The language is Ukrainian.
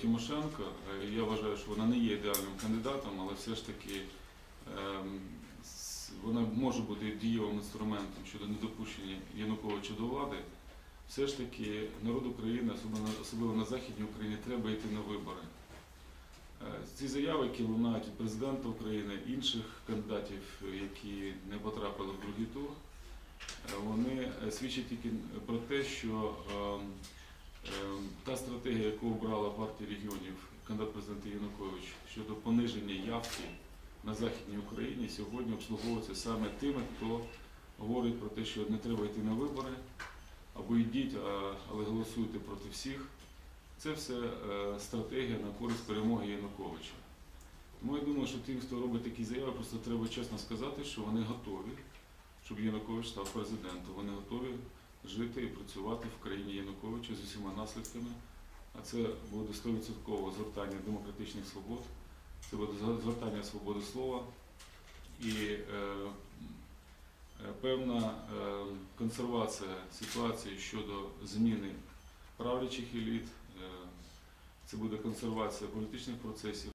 Тимошенко. Е, Я вважаю, що вона не є ідеальним кандидатом, але все ж таки ем, вона може бути дієвим інструментом щодо недопущення Януковича до влади. Все ж таки народ України, особливо, на Західній Україні, треба йти на вибори. Е, Ці заяви, які лунають від президента України, інших кандидатів, які не потрапили в другий тур, е, вони свідчать тільки про те, що ем, та стратегія, яку обрала партія регіонів, кандидат президента Янукович щодо пониження явки на Західній Україні, сьогодні обслуговується саме тими, хто говорить про те, що не треба йти на вибори, або йдіть, але голосуйте проти всіх. Це все е, стратегія на користь перемоги Януковича. Тому я думаю, що тим, хто робить такі заяви, просто треба чесно сказати, що вони готові, щоб Янукович став президентом. Вони готові жити і працювати в країні Януковича з усіма наслідками. А це буде 100% згортання демократичних свобод, це буде згортання свободи слова і е, певна е, консервація ситуації щодо зміни правлячих еліт. Е, Це буде консервація політичних процесів.